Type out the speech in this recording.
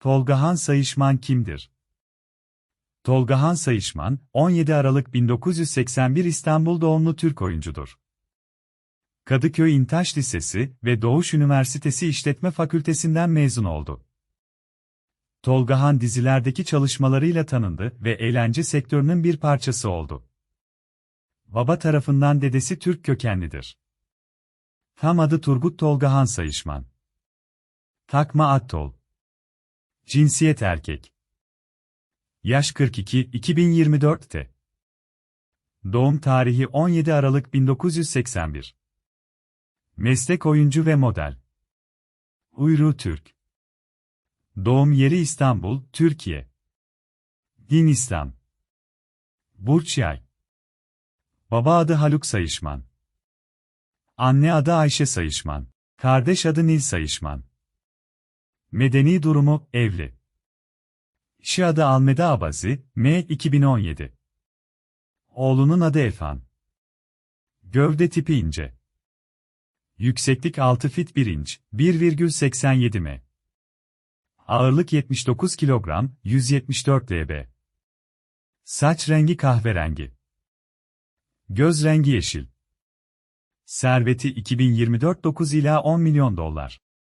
Tolgahan Sayışman kimdir? Tolgahan Sayışman, 17 Aralık 1981 İstanbul doğumlu Türk oyuncudur. Kadıköy İntaş Lisesi ve Doğuş Üniversitesi İşletme Fakültesinden mezun oldu. Tolgahan dizilerdeki çalışmalarıyla tanındı ve eğlence sektörünün bir parçası oldu. Baba tarafından dedesi Türk kökenlidir. Tam adı Turgut Tolgahan Sayışman. Takma Attol. Cinsiyet erkek. Yaş 42, 2024'te. Doğum tarihi 17 Aralık 1981. Meslek oyuncu ve model. Uyru Türk. Doğum yeri İstanbul, Türkiye. Din İslam. Burç Yay. Baba adı Haluk Sayışman. Anne adı Ayşe Sayışman. Kardeş adı Nil Sayışman. Medeni durumu, evli. İşi adı Almeda Abazi, M. 2017. Oğlunun adı Efan. Gövde tipi ince. Yükseklik 6 fit 1 inç, 1,87 m. Ağırlık 79 kilogram, 174 lb. Saç rengi kahverengi. Göz rengi yeşil. Serveti 2024 9 ila 10 milyon dolar.